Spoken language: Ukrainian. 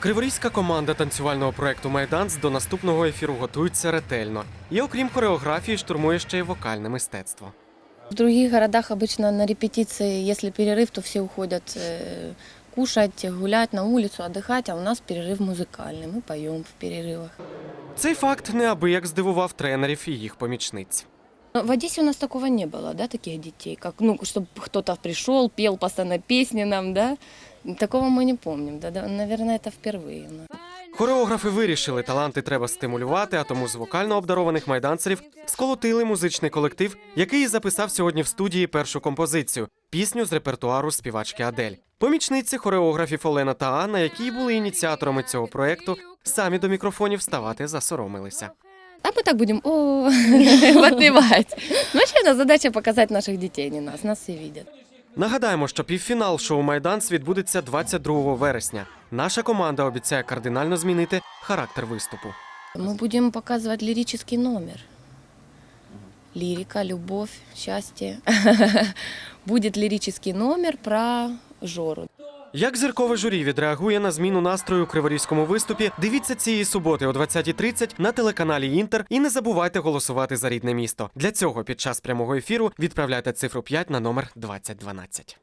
Криворізька команда танцювального проекту Майданс до наступного ефіру готується ретельно. І окрім хореографії, штурмує ще й вокальне мистецтво. В других городах обычно на репетиции, если перерыв, то все уходят э, кушать, гулять на улицу, отдыхать, а у нас перерыв музыкальный. Мы поем в перерывах. Цей факт неабияк здивував тренерів і їх помічниць. Но В Одессе у нас такого не было, да, таких детей, как, ну, чтобы кто-то пришел, пел постоянно песни нам, да. Такого мы не помним, да, да, наверное, это впервые. у нас. Хореографи вирішили, таланти треба стимулювати, а тому з вокально обдарованих майданцерів сколотили музичний колектив, який і записав сьогодні в студії першу композицію пісню з репертуару співачки Адель. Помічниці хореографів Олена та Анна, які й були ініціаторами цього проекту, самі до мікрофонів ставати засоромилися. А мы так будем, о, подпевать. Ну, вообще, у нас задача показать наших детей, не нас, нас все видят. Нагадаємо, що півфінал шоу Майданс відбудеться 22 вересня. Наша команда обіцяє кардинально змінити характер виступу. Мы будем показывать лирический номер. Лирика, любовь, счастье. Будет лирический номер про Жору. Як зіркове журі відреагує на зміну настрою у криворізькому виступі? Дивіться цієї суботи о 20.30 на телеканалі Інтер і не забувайте голосувати за рідне місто. Для цього під час прямого ефіру відправляйте цифру 5 на номер 2012.